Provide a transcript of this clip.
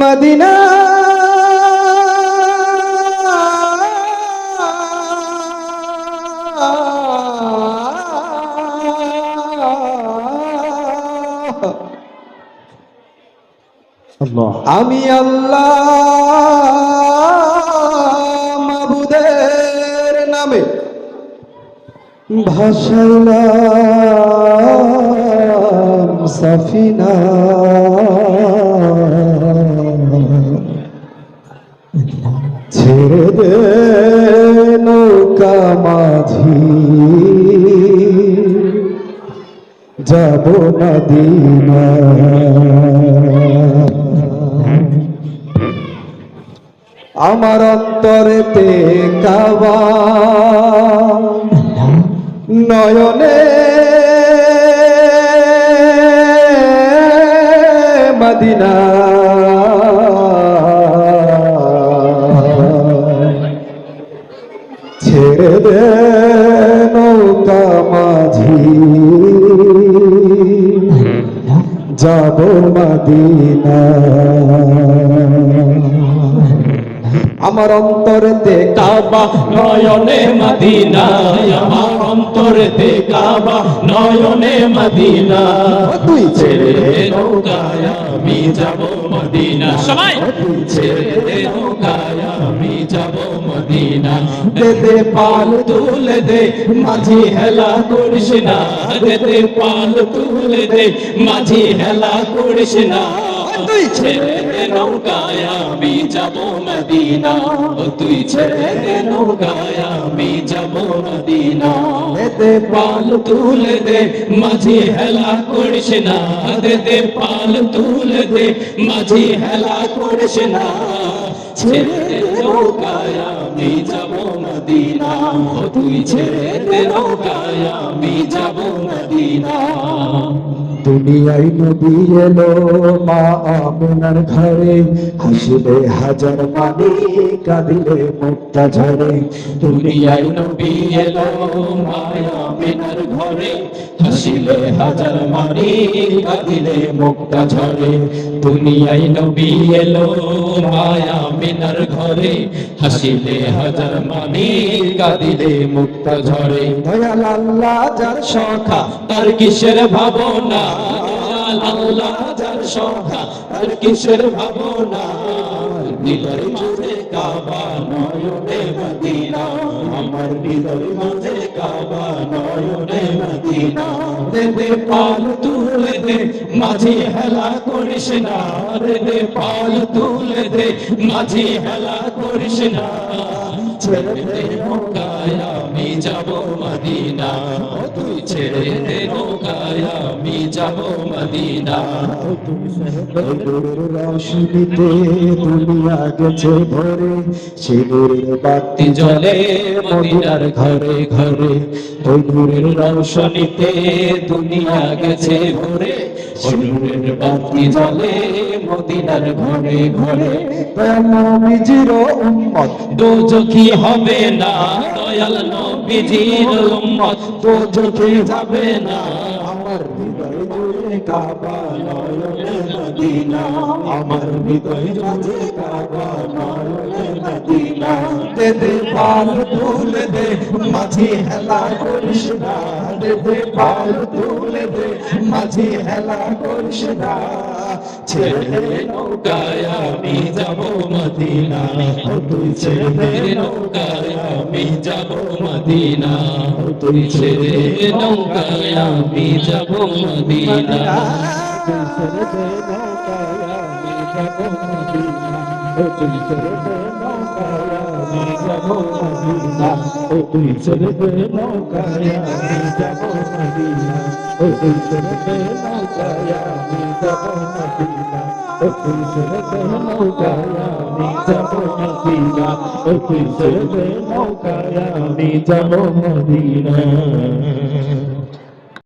Medina. আমি আল্লাহ মাবুদের নামে ভাসাইলাম সাফিনা। ছেড়ে দে নৌকা মাঝি। যাব মদিনা আমার অন্তরেতে কাবা। নয়নে মদিনা। ছেড়ে দে নৌকা মাঝি। যাব মদিনা। আমার অন্তরেতে কাবা নয়নে মদিনা। আমার অন্তরেতে কাবা নয়নে মদিনা। তুই ছেড়ে নৌকায় আমি যাব মদিনা। সবাই ছেড়ে নৌকায় আমি যাব মদিনা। দে দে পাল তুলে দে, মাঝি হেলা করিস না। দে দে পাল তুলে দে, মাঝি হেলা করিস না। তুই ছেড়ে দে নৌকায়, আমি যাব মদিনা। তুই ছেড়ে নৌকায়, আমি যাব মদিনা। দে, পাল তুলে দে, মাঝি হেলা করিস না। দে দে, পাল তুলে দে, মাঝি হেলা করিস না। ছেড়ে নৌকায়, আমি যাব মদিনা। তুই ছেড়ে নৌকায়, আমি যাব মদিনা। দুনিয়ায় নবী এলো মা আপনার ঘরে। হাসিলে হাজার মানি কাঁদিলে মুক্তা ঝরে। দুনিয়ায় নবী এলো মা আপনার ঘরে। হাসিলে হাজার মারি কাঁদিলে মুক্তা ঝরে। দুনিয়ায় নবী এলো মায়া মিনার ঘরে। হাসিলে হাজার মারি কাঁদিলে মুক্তা ঝরে। দয়াল আল্লাহ যার সখা তার কিসের ভাবনা? আল্লাহ যার সখা তার কিসের ভাবনা? হৃদয় মাঝে কাবা নয়নে মদিনা। আমার হৃদয় মাঝে কাবা নয়নে মদিনা দে দে পাল তুলে দে, মাঝি হেলা করিস না দে দে পাল তুলে দে, মাঝি হেলা করিস না। ছেড়ে দে নৌকায় আমি যাব মদিনা ছেড়ে নৌকায় দুনিয়া গেছে ভরে, শিবের বাতি জলে মদিনার ঘরে ঘরে। ওই নূরের দুনিয়া গেছে ভরে নূরের বাতি জলে মদিনার ঘরে ঘরে। দয়াল নবীজির উম্মত দোজখি হবে না দয়াল নবীজির উম্মত দোজখি যাবে না। আমার হৃদয় জুড়ে কাবা নয়নে মদিনা। আমার হৃদয় জুড়ে কাবা নয়নে মদিনা। দে দে পাল তুলে দে মাঝি হেলা করিস না। দে দে পাল তুলে দে মাঝি হেলা করিস না ছেড়ে নৌকায় আমি যাব মদিনা। তুই ছেড়ে নৌকায় আমি যাব মদিনা। তুই ছেড়ে নৌকায় আমি যাব মদিনা। তুই ছেড়ে নৌকায় আমি যাব মদিনা। তুই ছেড়ে নৌকায় আমি যাব মদিনা ও তুই দে নৌকায় আমি যাব মদিনা ও তুই দে নৌকায় আমি যাব মদিনা ও তুই দে নৌকায় আমি যাব মদিনা ও তুই দে নৌকায় আমি যাব মদিনা